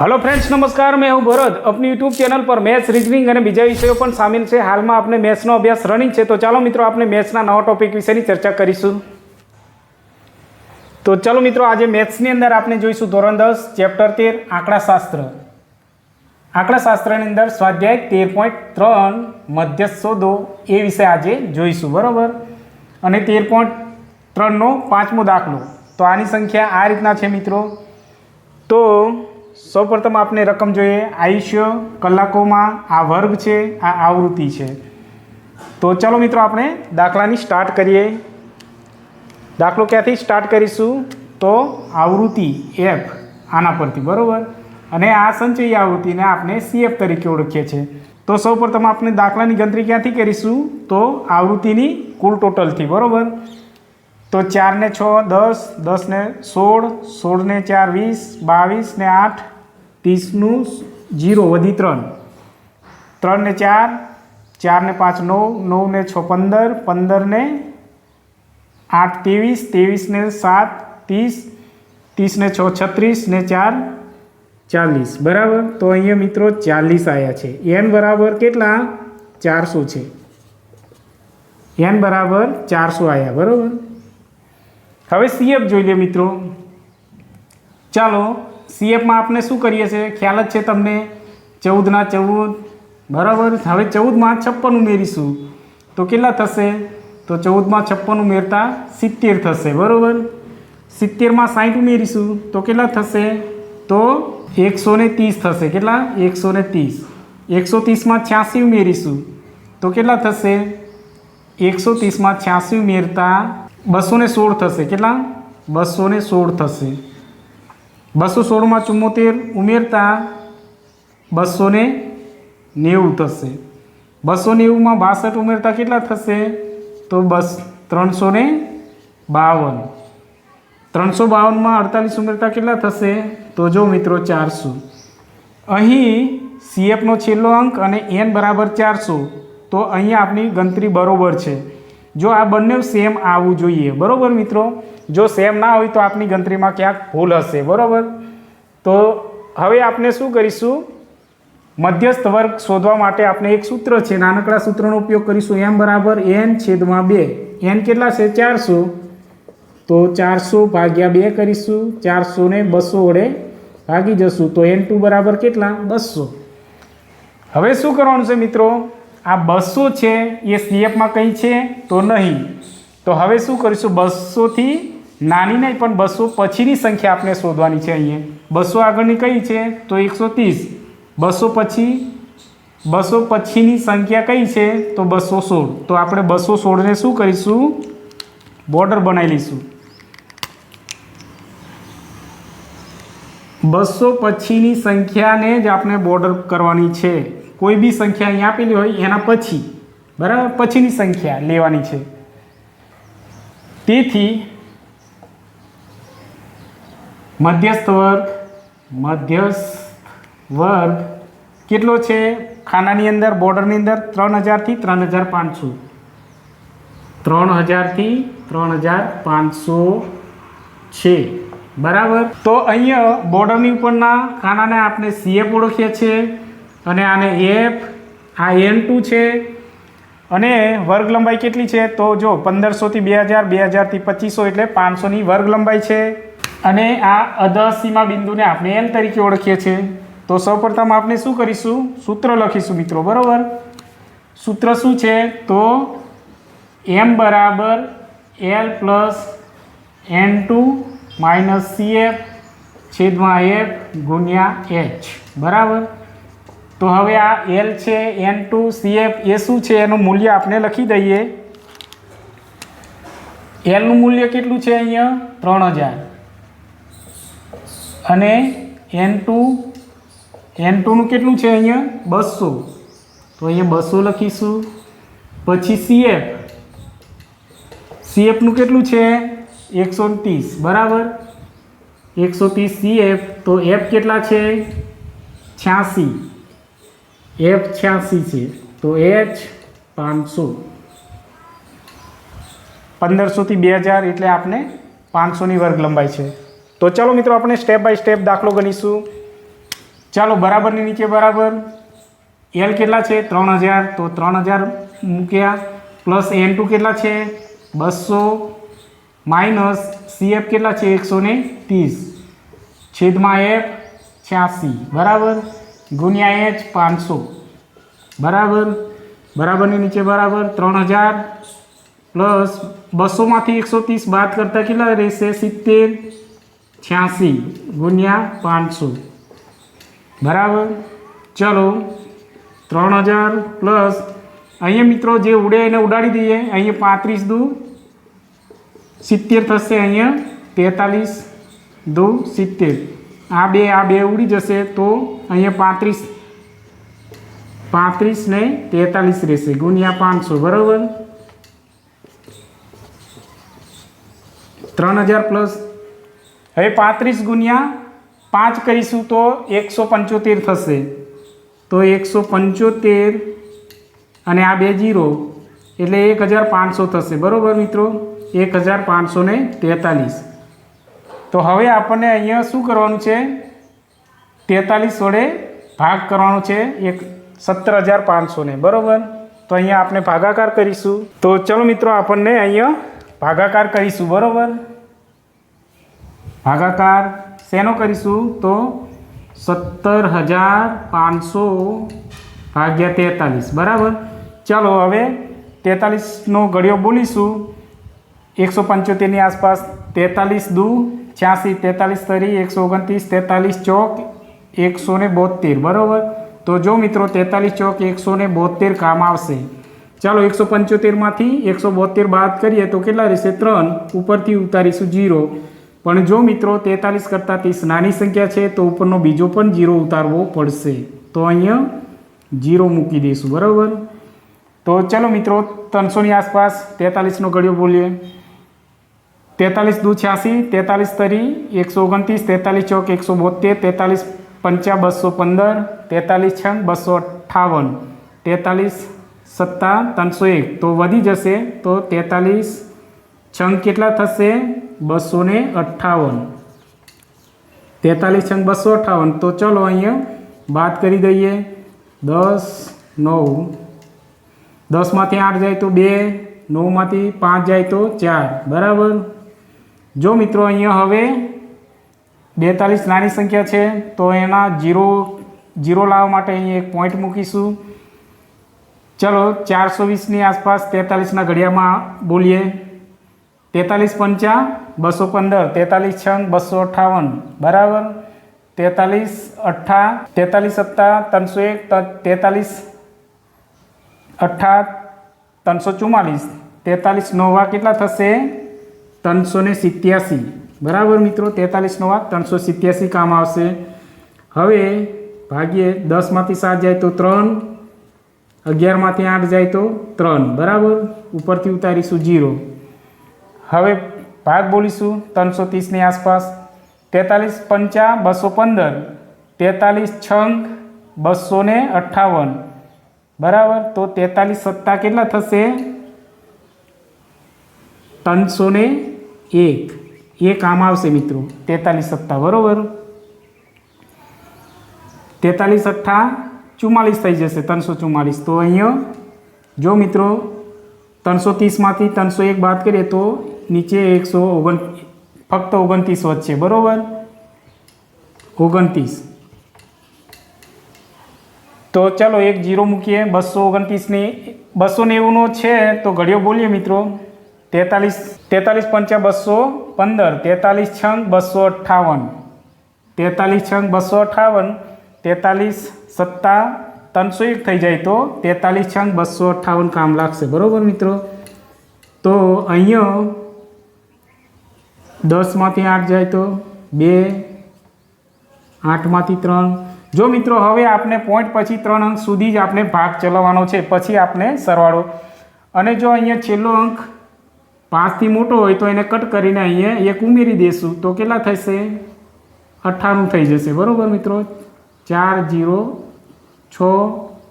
Hello friends નમસ્કાર. મેં હું ભરત. આપની યુટ્યુબ ચેનલ પર મેથ્સ, રિઝનિંગ અને બીજા વિષયો પણ સામેલ છે. હાલમાં આપણે મેથ્સનો અભ્યાસ રનિંગ છે. તો ચાલો મિત્રો, આપણે મેથ્સના નવા ટોપિક વિશેની ચર્ચા કરીશું. તો ચાલો મિત્રો, આજે મેથ્સની અંદર આપણે જોઈશું ધોરણ દસ ચેપ્ટર તેર, આંકડાશાસ્ત્ર. આંકડાશાસ્ત્રની અંદર સ્વાધ્યાય તેર પોઈન્ટ ત્રણ, મધ્યસ્થ શોધો, એ વિશે આજે જોઈશું. બરાબર? અને તેર પોઈન્ટ ત્રણનો પાંચમો દાખલો. તો આની સંખ્યા આ રીતના છે મિત્રો. તો સૌપ્રથમ આપને રકમ જોઈએ. આયુષ્ય, કલાકોમાં આ વર્ગ છે, આ આવૃત્તિ છે. તો ચલો મિત્રો આપણે દાખલાની સ્ટાર્ટ કરીએ. દાખલો ક્યાંથી સ્ટાર્ટ કરીશું? તો આવૃત્તિ એફ આના પરથી, બરાબર? અને આ સંચયી આવૃત્તિને આપણે સીએફ તરીકે ઓળખીએ છીએ. તો સૌપ્રથમ આપણે દાખલાની ગણતરી ક્યાંથી કરીશું? તો આવૃત્તિની કુલ ટોટલથી બરાબર? તો ચારને છ, દસ, દસને સોળ, સોળને ચાર, વીસ બાવીસ ને આઠ, ત્રીસનું જીરો વધી ત્રણ. ત્રણને ચાર, ચારને પાંચ, નવ, નવને છ, પંદર, પંદરને આઠ, ત્રેવીસ, ત્રેવીસને સાત, ત્રીસ, ત્રીસને છ છત્રીસ ને ચાર, ચાલીસ. બરાબર? તો અહીંયા મિત્રો ચાલીસ આવ્યા છે. એન બરાબર કેટલા? ચારસો છે. એન બરાબર ચારસો આવ્યા બરાબર? હવે સીએફ જોઈ લે મિત્રો. ચાલો સીએફમાં આપણે શું કરીએ છીએ? ખ્યાલ જ છે તમને? ચૌદના ચૌદ. બરાબર? હવે ચૌદમાં છપ્પન ઉમેરીશું. તો કેટલા થશે? તો ચૌદમાં છપ્પન ઉમેરતા સિત્તેર થશે. બરાબર? સિત્તેરમાં સાઠ ઉમેરીશું. તો કેટલા થશે? તો એકસો ત્રીસ થશે. કેટલા? એકસો ને ત્રીસ. એકસો ત્રીસમાં છ્યાસી ઉમેરીશું. તો કેટલા થશે? એકસો ત્રીસમાં છ્યાસી ઉમેરતા બસો ને સોળ થશે. કેટલા? બસો ને સોળ થશે. બસો સોળમાં ચુમ્મોતેર ઉમેરતા બસો ને નેવું થશે. બસો નેવુંમાં બાસઠ ઉમેરતા કેટલા થશે? તો બસ ત્રણસો ને બાવન. ત્રણસો બાવનમાં અડતાલીસ ઉમેરતા કેટલા થશે? તો જો મિત્રો ચારસો. અહીં સીએફનો છેલ્લો અંક અને એન બરાબર ચારસો. તો અહીંયા આપણી ગણતરી બરોબર છે. જો આ બંને સેમ આવવું જોઈએ. બરાબર મિત્રો? જો સેમ ના હોય તો આપની ગણતરીમાં ક્યાંક ભૂલ હશે. બરાબર? તો હવે આપણે શું કરીશું? મધ્યસ્થ વર્ગ શોધવા માટે આપણે એક સૂત્ર છે. નાનકડા સૂત્રનો ઉપયોગ કરીશું. એમ બરાબર એન છેદમાં બે. એન કેટલા છે? ચારસો. તો ચારસો ભાગ્યા બે કરીશું. ચારસો ને બસો વડે ભાગી જશું. તો એન ટુ બરાબર કેટલા? બસો. હવે શું કરવાનું છે મિત્રો? આ બસો છે, એ સીએફમાં કંઈ છે? તો નહીં. તો હવે શું કરીશું? બસોથી નાની નહીં, પણ બસો પછીની સંખ્યા આપણે શોધવાની છે અહીંયા. બસો આગળની કઈ છે? તો એકસો ત્રીસ. બસો પછી, બસો પછીની સંખ્યા કઈ છે? તો બસો સોળ. તો આપણે બસો સોળને શું કરીશું? બોર્ડર બનાવી લઈશું. બસો પછીની સંખ્યાને જ આપણે બોર્ડર કરવાની છે. કોઈ બી સંખ્યા અહીંયા આપેલી હોય, એના પછી, બરાબર? પછીની સંખ્યા લેવાની છે. તેથી, મધ્યસ્થ વર્ગ મધ્યસ્થ વર્ગ કેટલો છે? ખાનાની અંદર, બોર્ડરની અંદર ત્રણ હજારથી ત્રણ હજાર પાંચસો. ત્રણ હજારથી ત્રણ હજાર પાંચસો છે. બરાબર? તો અહીંયા બોર્ડરની ઉપરના ખાનાને આપણે સીએફ ઓળખીએ છીએ. અને આને એફ આ એન ટુ છે. અને વર્ગ લંબાઈ કેટલી છે? તો જો પંદરસોથી બે હજાર, બે હજારથી પચીસો એટલે પાંચસોની વર્ગ લંબાઈ છે. અને આ અધસીમા બિંદુને આપણે એલ તરીકે ઓળખીએ છીએ. તો સૌપ્રથમ આપણે શું કરીશું? સૂત્ર લખીશું મિત્રો, બરાબર? સૂત્ર શું છે? તો એમ બરાબર L plus N two minus C F છેદમાં એફ ગુણ્યા એચ બરાબર? તો હવે આ એલ છે એન ટુ સીએફ એ શું છે? એનું મૂલ્ય આપણે લખી દઈએ. એલનું મૂલ્ય કેટલું છે અહીંયા? ત્રણ હજાર. અને એન ટુ એન ટુનું કેટલું છે અહીંયા? બસો. તો અહીંયા બસો લખીશું. પછી સીએફ સીએફનું કેટલું છે? એકસો ત્રીસ. બરાબર? એકસો ત્રીસ સીએફ તો એફ કેટલા છે? છ્યાસી. એફ છ્યાસી છે. તો એચ પાંચસો. પંદરસોથી બે હજાર એટલે આપણે પાંચસોની વર્ગ લંબાઈ છે. તો ચાલો મિત્રો આપણે સ્ટેપ બાય સ્ટેપ દાખલો ગણીશું. ચાલો બરાબરની નીચે બરાબર. એલ કેટલા છે? ત્રણ હજાર. તો ત્રણ હજાર મૂક્યા. પ્લસ એન ટુ કેટલા છે? બસો. માઇનસ સીએફ કેટલા છે? એકસો ને ત્રીસ. છેદમાં એફ છ્યાસી. બરાબર? ગુણ્યા એચ પાંચસો. બરાબર? બરાબરની નીચે બરાબર ત્રણ હજાર પ્લસ બસોમાંથી એકસો ત્રીસ બાદ કરતાં કેટલા રહેશે? સિત્તેર. છ્યાસી. ગુણ્યા પાંચસો. બરાબર? ચલો, ત્રણ હજાર પ્લસ. અહીંયા મિત્રો જે ઉડે એને ઉડાડી દઈએ. અહીંયા પાંત્રીસ દુ. સિત્તેર થશે અહીંયા. તેતાલીસ દુ સિત્તેર. આ બે આ બે ઉડી જશે તો અહીંયા પાંત્રીસ પાંત્રીસ ને તેતાલીસ રહેશે. ગુણ્યા પાંચસો, બરાબર? ત્રણ હજાર પ્લસ. હવે પાંત્રીસ ગુણ્યા પાંચ કરીશું તો એકસો પંચોતેર થશે. તો એકસો પંચોતેર અને આ બે જીરો, એટલે એક હજાર પાંચસો થશે. બરાબર મિત્રો? એક હજાર પાંચસો ને તેતાલીસ. તો હવે આપણને અહીંયા શું કરવાનું છે? તેતાલીસ વડે ભાગ કરવાનો છે, એક સત્તર હજાર પાંચસોને, બરાબર? તો અહીંયા આપણે ભાગાકાર કરીશું. તો ચલો મિત્રો, આપણને અહીંયા ભાગાકાર કરીશું, બરાબર? ભાગાકાર શેનો કરીશું? તો સત્તર હજાર પાંચસો ભાગ્યા તેતાલીસ, બરાબર? ચાલો હવે તેતાલીસનો ઘડિયો બોલીશું. એકસો પંચોતેરની આસપાસ તેતાલીસ દુ છ્યાસી તેતાલીસ તરી, એકસો ઓગણત્રીસ તેતાલીસ ચોક, એકસો ને બોતેર બરાબર? તો જો મિત્રો તેતાલીસ ચોક, એકસો ને બોતેર કામ આવશે. ચાલો એકસો પંચોતેરમાંથી એકસો બોતેર બાદ કરીએ તો કેટલા રહેશે? ત્રણ. ઉપરથી ઉતારીશું જીરો. પણ જો મિત્રો તેતાલીસ કરતાં ત્રીસ નાની સંખ્યા છે, તો ઉપરનો બીજો પણ જીરો ઉતારવો પડશે. તો અહીંયા જીરો મૂકી દઈશું, બરાબર? તો ચલો મિત્રો ત્રણસોની આસપાસ તેતાલીસનો ગળ્યો બોલીએ. તેતાલીસ દુ છ્યાસી તેતાલીસ તરી એકસો ઓગણત્રીસ તેતાલીસ ચોક એકસો બોતેર તેતાલીસ પંચા બસો પંદર તેતાલીસ છંગ બસો અઠ્ઠાવન તેતાલીસ સત્તા ત્રણસો એક તો વધી જશે તો તેતાલીસ છંગ કેટલા થશે બસો ને અઠ્ઠાવન તેતાલીસ છંગ બસો અઠ્ઠાવન તો ચલો અહીંયા બાદ કરી દઈએ દસ નવ દસમાંથી આઠ જાય તો બે નવમાંથી પાંચ જાય તો ચાર બરાબર જો મિત્રો અહીંયા હવે બેતાલીસ નાની સંખ્યા છે, તો એના જીરો જીરો લાવવા માટે અહીંયા એક પોઈન્ટ મૂકીશું. ચલો, ચારસો વીસની આસપાસ તેતાલીસના ઘડિયામાં બોલીએ. તેતાલીસ પંચા બસો પંદર, તેતાલીસ છંગ બસો અઠ્ઠાવન બરાબર? તેતાલીસ અઠ્ઠા તેતાલીસ સત્તા, ત્રણસો એક તેતાલીસ અઠ્ઠા ત્રણસો ચુમ્માલીસ તેતાલીસ નવા કેટલા થશે? ત્રણસો ને સિત્યાસી. બરાબર મિત્રો? તેતાલીસનો વાત ત્રણસો સિત્યાસી કામ આવશે. હવે ભાગીએ દસમાંથી સાત જાય તો ત્રણ, અગિયારમાંથી આઠ જાય તો ત્રણ. બરાબર? ઉપરથી ઉતારીશું જીરો. હવે ભાગ બોલીશું ત્રણસો ત્રીસની આસપાસ. તેતાલીસ પંચા બસો પંદર. તેતાલીસ છંક બસો ને અઠ્ઠાવન. બરાબર? તો તેતાલીસ સત્તા કેટલા થશે? ત્રણસો ને એક એ કામ આવશે મિત્રો. તેતાલીસ સત્તા બરાબર. તેતાલીસ અઠ્ઠા ચુમ્માલીસ થઈ જશે, ત્રણસો ચુમ્માલીસ. તો અહીંયા, જો મિત્રો, ત્રણસો ત્રીસમાંથી ત્રણસો એક બાદ કરીએ તો નીચે એકસો ઓગણ, ફક્ત ઓગણત્રીસ વધશે, બરાબર? ઓગણત્રીસ. તો ચાલો એક જીરો મૂકીએ. બસો ઓગણત્રીસની બસો નેવુંનો છે, તો ઘડિયો બોલીએ મિત્રો. તેતાલીસ તેતાલીસ પંચા બસો પંદર, તેતાલીસ છંગ બસો અઠ્ઠાવન. તેતાલીસ છંગ બસો અઠ્ઠાવન, તેતાલીસ સત્તા ત્રણસો એક થઈ જાય તો તેતાલીસ છંગ બસો અઠ્ઠાવન કામ લાગશે. બરાબર મિત્રો? તો અહીંયા દસમાંથી આઠ જાય તો બે, આઠમાંથી ત્રણ. જો મિત્રો, હવે આપણે પોઈન્ટ પછી ત્રણ અંક સુધી જ આપણે ભાગ ચલાવવાનો છે. પછી આપણે સરવાળો. અને જો અહીંયા છેલ્લો અંક પાંચથી મોટો હોય તો એને કટ કરીને અહીંયા એક ઉમેરી દઈશું તો કેટલા થશે? અઠ્ઠાણું થઈ જશે. બરાબર મિત્રો? ચાર જીરો છ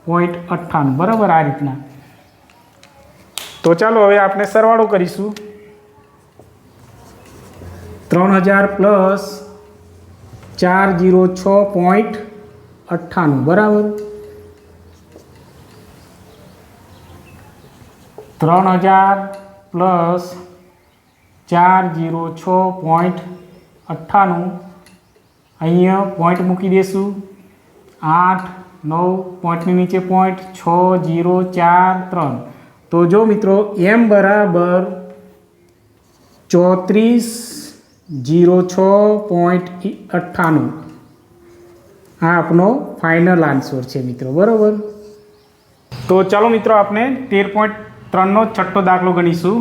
પોઈન્ટ અઠ્ઠાણું. બરાબર આ રીતના. તો ચાલો હવે આપણે સરવાળો કરીશું. ત્રણ હજાર પ્લસ ચાર જીરો છ પોઈન્ટ અઠ્ઠાણું. બરાબર? ત્રણ હજાર પ્લસ ચાર જીરો છ પોઈન્ટ અઠ્ઠાણું. અહીંયા પોઈન્ટ મૂકી દઈશું આઠ, નવ, પોઈન્ટની નીચે પોઈન્ટ, છ, જીરો, ચાર, ત્રણ. તો જો મિત્રો, એમ બરાબર ચોત્રીસ, જીરો, છ, પોઈન્ટ અઠ્ઠાણું. આ આપનો ફાઇનલ આન્સર છે મિત્રો, બરાબર? તો ચાલો મિત્રો આપણે તેર પોઈન્ટ ત્રણનો છઠ્ઠો દાખલો ગણીશું.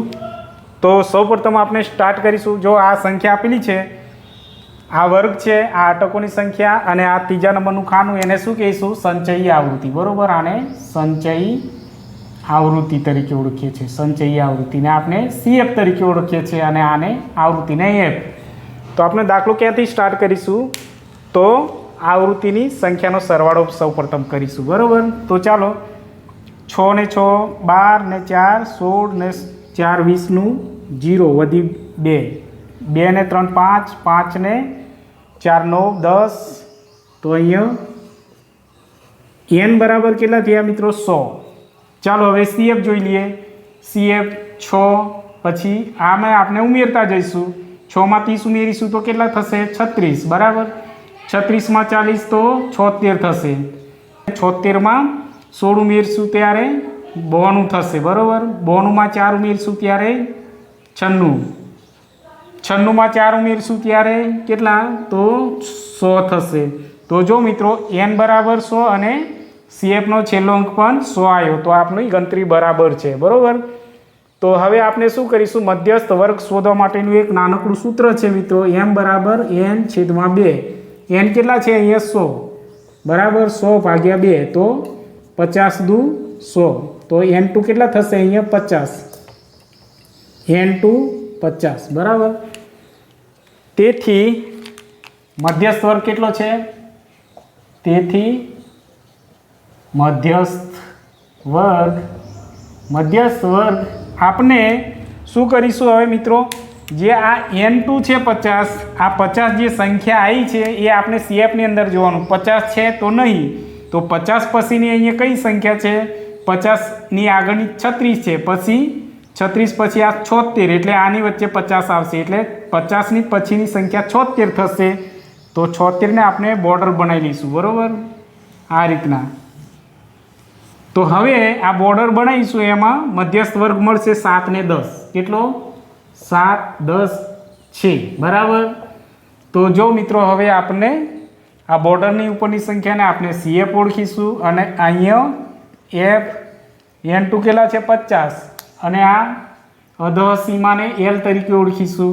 તો સૌપ્રથમ આપણે સ્ટાર્ટ કરીશું. જો આ સંખ્યા આપેલી છે, આ વર્ગ છે, આ અટકોની સંખ્યા અને આ ત્રીજા નંબરનું ખાનું, એને શું કહીશું? સંચયી આવૃત્તિ. બરાબર? આને સંચયી આવૃત્તિ તરીકે ઓળખીએ છીએ. સંચયી આવૃત્તિને આપણે સીએફ તરીકે ઓળખીએ છીએ અને આને આવૃત્તિને એફ તો આપણે દાખલો ક્યાંથી સ્ટાર્ટ કરીશું? તો આવૃત્તિની સંખ્યાનો સરવાળો સૌપ્રથમ કરીશું. બરાબર? તો ચાલો છ ને છ, બાર ને ચાર, સોળ ને ચાર વીસનું જીરો વધી બે. બે ને ત્રણ પાંચ પાંચ ને ચાર નવ, દસ. તો અહીંયા એન બરાબર કેટલા થયા મિત્રો? સો. ચાલો હવે સીએફ જોઈ લઈએ. સીએફ છ, પછી આમાં આપણે ઉમેરતા જઈશું. છમાં ત્રીસ ઉમેરીશું તો કેટલા થશે? છત્રીસ. બરાબર? છત્રીસમાં ચાલીસ તો છોતેર થશે. છોતેરમાં સોળ ઉમેરશું ત્યારે બોનું થશે, બરાબર? બોનુંમાં ચાર ઉમેરશું ત્યારે છન્નું. છન્નુંમાં ચાર ઉમેરશું ત્યારે કેટલા? તો સો થશે. તો જો મિત્રો એન બરાબર સો અને સીએફનો છેલ્લો અંક પણ સો આવ્યો તો આપની ગણતરી બરાબર છે, બરાબર? તો હવે આપણે શું કરીશું? મધ્યસ્થ વર્ગ શોધવા માટેનું એક નાનકડું સૂત્ર છે મિત્રો એમ બરાબર એન છેદમાં બે. એન કેટલા છે? અહીંયા સો. બરાબર સો ભાગ્યા બે. તો પચાસ દુ સો. તો એન ટુ કેટલા થશે અહીંયા? પચાસ. એન ટુ પચાસ. બરાબર? તેથી મધ્યસ્થ વર્ગ કેટલો છે? તેથી મધ્યસ્થ વર્ગ મધ્યસ્થ વર્ગ આપણે શું કરીશું હવે મિત્રો? જે આ એન ટુ છે પચાસ, આ પચાસ જે સંખ્યા આવી છે, એ આપણે સીએફની અંદર જોવાનું. પચાસ છે તો નહીં. તો પચાસ પછીની અહીંયા કઈ સંખ્યા છે? પચાસની આગળની છત્રીસ છે. પછી છત્રીસ પછી આ છોતેર, એટલે આની વચ્ચે પચાસ આવશે. એટલે પચાસની પછીની સંખ્યા છોતેર થશે. તો છોતેરને આપણે બોર્ડર બનાવી લઈશું. બરાબર? આ રીતના. તો હવે આ બોર્ડર બનાવીશું. એમાં મધ્યસ્થ વર્ગ મળશે સાત ને દસ. કેટલો? સાત દસ છે. બરાબર? તો જો મિત્રો, હવે આપણે આ બોર્ડરની ઉપરની સંખ્યાને આપણે સીએફ ઓળખીશું અને અહીંયા એફ એન ટુ કેટલા છે પચાસ. અને આ અધ સીમાને એલ તરીકે ઓળખીશું.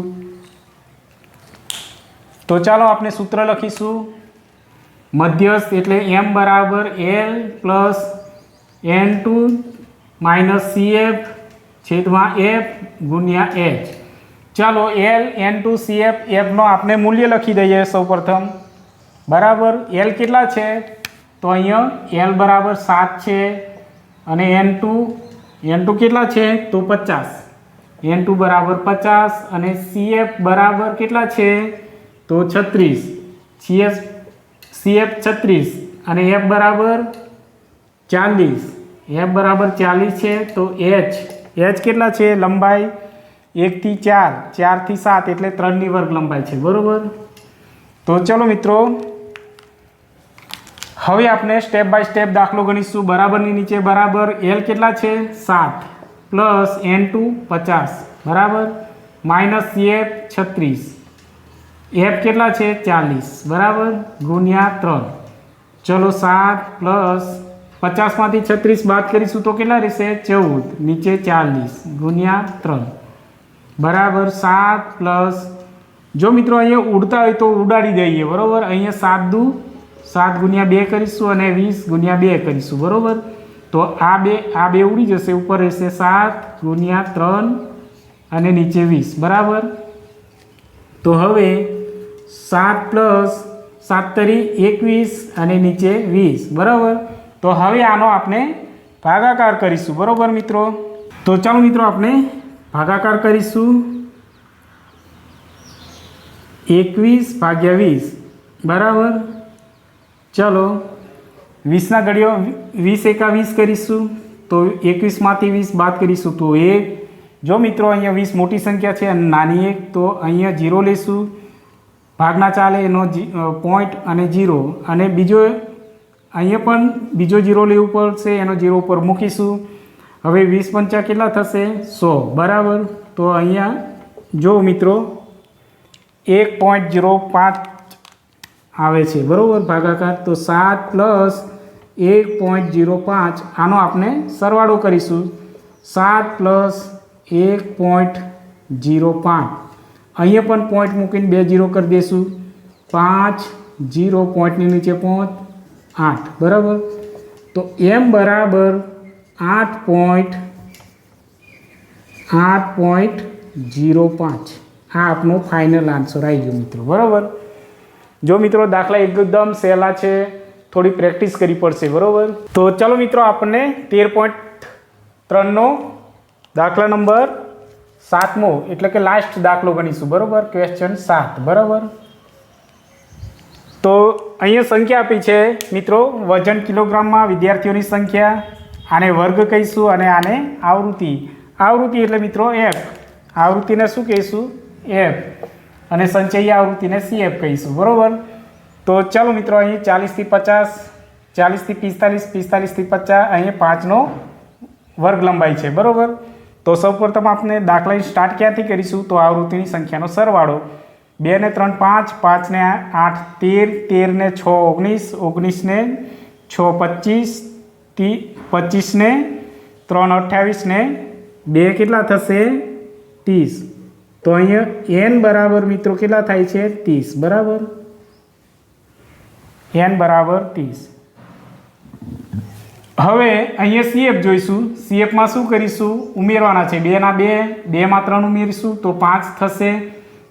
તો ચાલો આપણે સૂત્ર લખીશું. મધ્યસ્થ એટલે એમ બરાબર L plus N two minus C F છેદમાં એફ ગુણ્યા એચ ચાલો L N two C F એફનો આપણે મૂલ્ય લખી દઈએ સૌપ્રથમ. બરાબર એલ કેટલા છે? તો અહીંયા એલ બરાબર સાત છે. અને એન ટુ એન ટુ કેટલા છે? તો પચાસ. એન ટુ બરાબર પચાસ અને સીએફ બરાબર કેટલા છે? તો છત્રીસ. સીએફ સીએફ છત્રીસ અને એફ બરાબર ચાલીસ. એફ બરાબર ચાલીસ છે. તો એચ એચ કેટલા છે? લંબાઈ એકથી ચાર. ચારથી સાત એટલે ત્રણની વર્ગ લંબાઈ છે. બરાબર? તો ચલો મિત્રો હવે આપણે સ્ટેપ બાય સ્ટેપ દાખલો ગણીશું. બરાબરની નીચે બરાબર એલ કેટલા છે? સાત. પ્લસ એન ટુ પચાસ. બરાબર? માઇનસ સીએફ છત્રીસ. એફ કેટલા છે? ચાલીસ. બરાબર? ગુણ્યા ત્રણ. ચલો સાત પ્લસ પચાસમાંથી છત્રીસ બાદ કરીશું તો કેટલા રહેશે? ચૌદ. નીચે ચાલીસ. ગુણ્યા ત્રણ. બરાબર? સાત પ્લસ જો મિત્રો અહીંયા ઉડતા હોય તો ઉડાડી દઈએ. બરાબર? અહીંયા સાત દુ સાત ગુણ્યા બે કરીશું અને વીસ ગુણ્યા બે કરીશું, બરાબર? તો આ બે આ બે ઉડી જશે, ઉપર રહેશે સાત ગુણ્યા ત્રણ અને નીચે વીસ, બરાબર? તો હવે સાત પ્લસ સાત તરી એકવીસ અને નીચે વીસ, બરાબર? તો હવે આનો આપણે ભાગાકાર કરીશું, બરાબર મિત્રો? તો ચાલો મિત્રો આપણે ભાગાકાર કરીશું. એકવીસ ભાગ્યા વીસ, બરાબર? ચલો, વીસના ઘડીઓ વીસ એકા વીસ કરીશું, તો એકવીસમાંથી વીસ બાદ કરીશું, તો એક. જો મિત્રો અહીંયા વીસ મોટી સંખ્યા છે અને નાની એક, તો અહીંયા જીરો લઈશું ભાગના ચાલે એનો પોઈન્ટ અને જીરો. અને બીજો અહીંયા પણ બીજો જીરો લેવું પડશે, એનો જીરો ઉપર મૂકીશું. હવે વીસ પંચા કેટલા થશે? સો. બરાબર? તો અહીંયા, જો મિત્રો, એક પોઈન્ટ જીરો પાંચ આવે છે. બરાબર? ભાગાકાર તો સાત પ્લસ એક પોઈન્ટ જીરો પાંચ. આનો આપણે સરવાળો કરીશું. સાત પ્લસ એક પોઈન્ટ જીરો પાંચ. અહીંયા પણ પોઈન્ટ મૂકીને બે જીરો કરી દઈશું. પાંચ જીરો પોઈન્ટની નીચે પોઈન્ટ આઠ. બરાબર? તો એમ બરાબર આઠ પોઈન્ટ આઠ પોઈન્ટ જીરો પાંચ. આ આપનો ફાઇનલ આન્સર આવી ગયો મિત્રો. બરાબર? જો મિત્રો દાખલા એકદમ સહેલા છે, થોડી પ્રેક્ટિસ કરવી પડશે, બરાબર? તો ચાલો મિત્રો, આપણને તેર પોઈન્ટ ત્રણનો દાખલા નંબર સાતમો, એટલે કે લાસ્ટ દાખલો ગણીશું, બરાબર? ક્વેશ્ચન સાત, બરાબર? તો અહીંયા સંખ્યા આપી છે, મિત્રો, વજન કિલોગ્રામમાં વિદ્યાર્થીઓની સંખ્યા, આને વર્ગ કહીશું અને આને આવૃત્તિ. આવૃત્તિ એટલે મિત્રો એફ આવૃત્તિને શું કહીશું? એફ અને સંચયી આવૃત્તિને સીએફ કહીશું, બરાબર? તો ચાલો મિત્રો, અહીં ચાલીસથી પચાસ ચાલીસથી પિસ્તાલીસ પિસ્તાલીસથી પચાસ, અહીંયા પાંચનો વર્ગ લંબાઈ છે, બરાબર? તો સૌપ્રથમ આપણે દાખલાની સ્ટાર્ટ ક્યાંથી કરીશું? તો આવૃત્તિની સંખ્યાનો સરવાળો બે ને ત્રણ પાંચ પાંચને આઠ તેર તેરને છ ઓગણીસ ઓગણીસને છ પચીસ, તી પચીસને ત્રણ અઠ્યાવીસને બે કેટલા થશે? ત્રીસ. તો અહીંયા એન બરાબર મિત્રો કેટલા થાય છે? ત્રીસ. બરાબર? એન બરાબર ત્રીસ. હવે અહીંયા સીએફ જોઈશું. સીએફમાં શું કરીશું? ઉમેરવાના છે. બેના બે બેમાં ત્રણ ઉમેરીશું તો પાંચ થશે.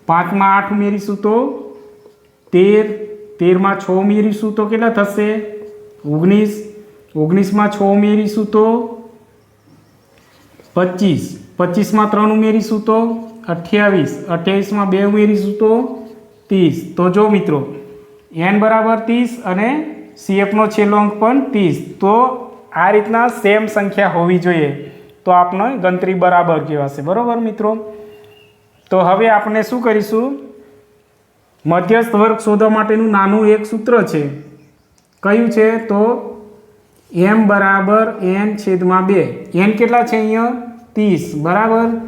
પાંચમાં આઠ ઉમેરીશું તો તેર. તેરમાં છ ઉમેરીશું તો કેટલા થશે? ઓગણીસ. ઓગણીસમાં છ ઉમેરીશું તો પચીસ. પચીસમાં ત્રણ ઉમેરીશું તો અઠ્યાવીસ. અઠ્યાવીસમાં બે ઉમેરીશું તો ત્રીસ. તો જો મિત્રો એન બરાબર ત્રીસ અને સીએફનો છેલ્લો અંક પણ ત્રીસ. તો આ રીતના સેમ સંખ્યા હોવી જોઈએ. તો આપણે ગણતરી બરાબર કહેવાશે. બરાબર મિત્રો? તો હવે આપણે શું કરીશું? મધ્યસ્થ વર્ગ શોધવા માટેનું નાનું એક સૂત્ર છે. કયું છે? તો એમ બરાબર એન છેદમાં બે. એન કેટલા છે અહીંયા? ત્રીસ. બરાબર?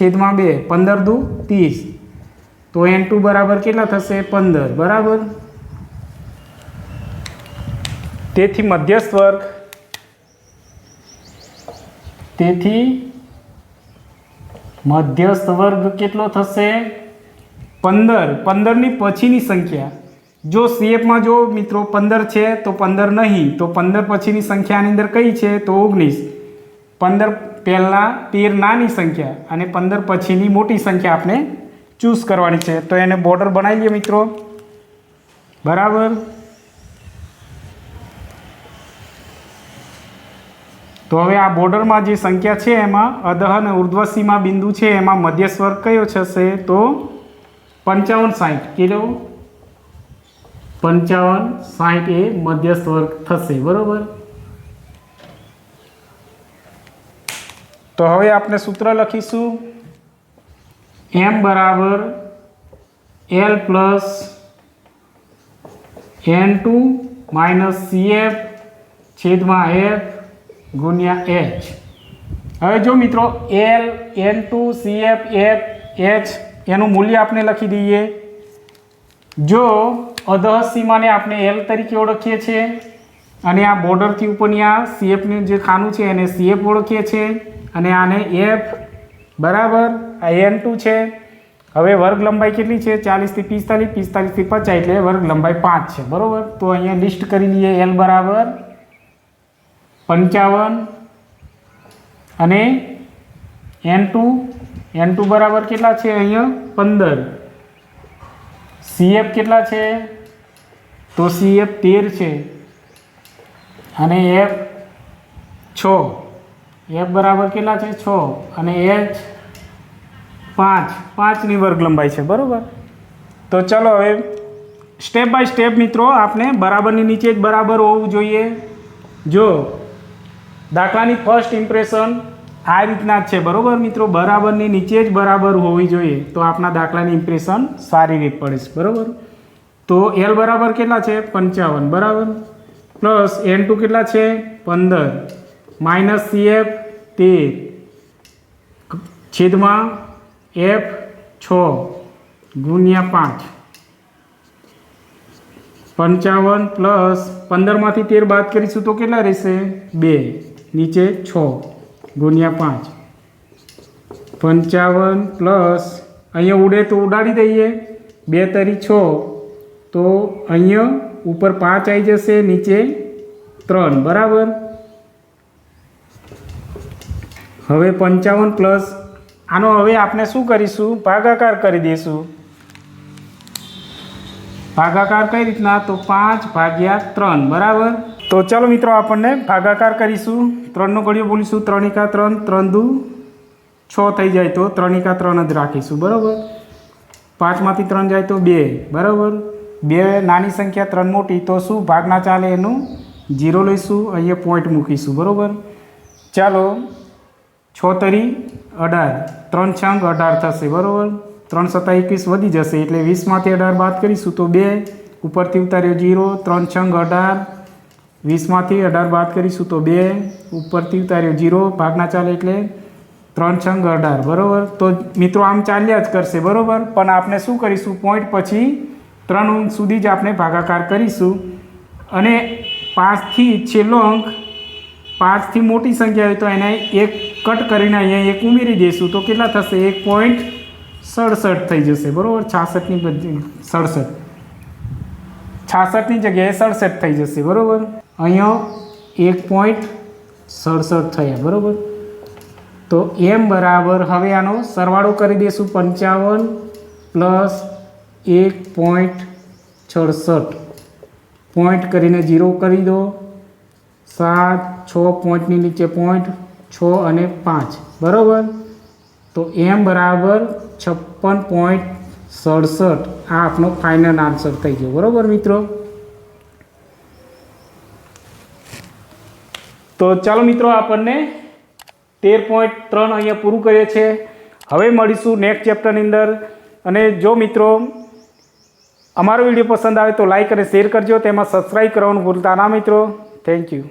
છેદમાં બે, પંદર દુ ત્રીસ. તો એન ટુ બરાબર કેટલા થશે? પંદર, બરાબર? તેથી મધ્યસ્થ વર્ગ, તેથી મધ્યસ્થ વર્ગ કેટલો થશે? પંદર. પંદરની પછીની સંખ્યા. જો સીએફમાં જો મિત્રો, પંદર છે તો પંદર નહીં. તો પંદર પછીની સંખ્યાની અંદર કઈ છે? તો ઓગણીસ. પંદર પહેલાં તેર નાની સંખ્યા અને પંદર પછીની મોટી સંખ્યા આપણે ચૂઝ કરવાની છે. તો એને બોર્ડર બનાવી લઈએ મિત્રો. બરાબર? તો હવે આ બોર્ડરમાં જે સંખ્યા છે એમાં અધઃ અને ઉર્ધ્વસીમા બિંદુ છે, એમાં મધ્યસ્થ વર્ગ કયો થશે? તો પંચાવન સાઠ કિલો પંચાવન સાઠ એ મધ્યસ્થ વર્ગ થશે. બરાબર? તો હવે આપણે સૂત્ર લખીશું. એમ બરાબર L plus N two minus C F છેદમાં એફ ગુણ્યા એચ હવે જો મિત્રો L N two C F F H એનું મૂલ્ય આપણે લખી દઈએ. જો અધઃ સીમાને આપણે એલ તરીકે ઓળખીએ છીએ અને આ બોર્ડરથી ઉપરની આ સીએફનું જે ખાનું છે એને સીએફ ઓળખીએ છીએ. અને આને એફ બરાબર, આ એન ટુ છે. હવે વર્ગ લંબાઈ કેટલી છે? ચાલીસથી પિસ્તાલીસ પિસ્તાલીસથી પચાસ, એટલે વર્ગ લંબાઈ પાંચ છે. બરાબર? તો અહીંયા લિસ્ટ કરી લઈએ એલ બરાબર. પંચાવન. અને એન ટુ એન ટુ બરાબર કેટલા છે અહીંયા? પંદર. સીએફ કેટલા છે? તો સીએફ તેર છે. અને એફ છ. એફ બરાબર કેટલા છે? છ. અને એચ પાંચ. પાંચની વર્ગ લંબાઈ છે, બરાબર? તો ચલો હવે સ્ટેપ બાય સ્ટેપ મિત્રો આપણે બરાબરની નીચે જ બરાબર હોવું જોઈએ. જો દાખલાની ફર્સ્ટ ઇમ્પ્રેશન આ રીતના જ છે, બરાબર મિત્રો? બરાબરની નીચે જ બરાબર હોવી જોઈએ. તો આપણા દાખલાની ઇમ્પ્રેશન સારી રીત પડે છે, બરાબર? તો એલ બરાબર કેટલા છે? પંચાવન. બરાબર? પ્લસ એન ટુ કેટલા છે? પંદર. માઇનસ સીએફ તેર છેદમાં એફ છ ગુણ્યા પાંચ. પંચાવન પ્લસ પંદરમાંથી તેર બાદ કરીશું તો કેટલા રહેશે? બે. નીચે છ ગુણ્યા પાંચ. પંચાવન પ્લસ અહીંયા ઉડે તો ઉડાડી દઈએ. બે તરી છ. તો અહીંયા ઉપર પાંચ આવી જશે, નીચે ત્રણ. બરાબર? હવે પંચાવન પ્લસ. આનો હવે આપણે શું કરીશું? ભાગાકાર કરી દઈશું. ભાગાકાર કઈ રીતના? તો પાંચ ભાગ્યા ત્રણ, બરાબર? તો ચાલો મિત્રો આપણને ભાગાકાર કરીશું. ત્રણનો ઘડિયો બોલીશું. ત્રણ એકા ત્રણ ત્રણ દુ. છ થઈ જાય તો ત્રણ એકા ત્રણ જ રાખીશું, બરાબર? પાંચમાંથી ત્રણ જાય તો બે, બરાબર? બે નાની સંખ્યા ત્રણ મોટી, તો શું ભાગના ચાલે એનું? જીરો લઈશું, અહીંયા પોઈન્ટ મૂકીશું, બરાબર? ચાલો છ તરી અઢાર. ત્રણ છંગ, અઢાર થશે, બરાબર? ત્રણ સત્તા એકવીસ વધી જશે એટલે વીસમાંથી અઢાર બાદ કરીશું તો બે. ઉપરથી ઉતાર્યો જીરો, ત્રણ છંગ, અઢાર. વીસમાંથી અઢાર બાદ કરીશું તો બે. ઉપરથી ઉતાર્યો જીરો, ભાગના ચાલે એટલે ત્રણ છંગ, અઢાર, બરાબર? તો મિત્રો આમ ચાલ્યા જ કરશે, બરાબર? પણ આપણે શું કરીશું? પોઈન્ટ પછી ત્રણ સુધી જ આપણે ભાગાકાર કરીશું. અને પાંચથી છેલ્લો અંક, પાંચથી મોટી સંખ્યા હોય તો એને એક કટ કરીને અહીંયા એક ઉમેરી દઈશું. તો કેટલા થશે? એક પોઈન્ટ સડસઠ થઈ જશે. બરાબર? છાસઠની સડસઠ. છાસઠની જગ્યાએ સડસઠ થઈ જશે. બરાબર? અહીંયા એક પોઈન્ટ સડસઠ થયા. બરાબર? તો એમ બરાબર. હવે આનો સરવાળો કરી દઈશું. પંચાવન પ્લસ એક પોઈન્ટ સડસઠ પોઈન્ટ કરીને જીરો કરી દો. સાત, છ પોઈન્ટની નીચે પોઈન્ટ છ અને પાંચ. બરાબર? તો એમ બરાબર છપ્પન પોઈન્ટ સડસઠ. આ આપનો ફાઇનલ આન્સર થઈ ગયો. બરાબર મિત્રો? તો ચાલો મિત્રો આપણને તેર પોઈન્ટ ત્રણ અહીંયા પૂરું કરીએ છીએ. હવે મળીશું નેક્સ્ટ ચેપ્ટરની અંદર. અને જો મિત્રો અમારો વીડિયો પસંદ આવે તો લાઇક અને શેર કરજો. તેમાં સબસ્ક્રાઈબ કરવાનું ભૂલતા ના મિત્રો. Thank you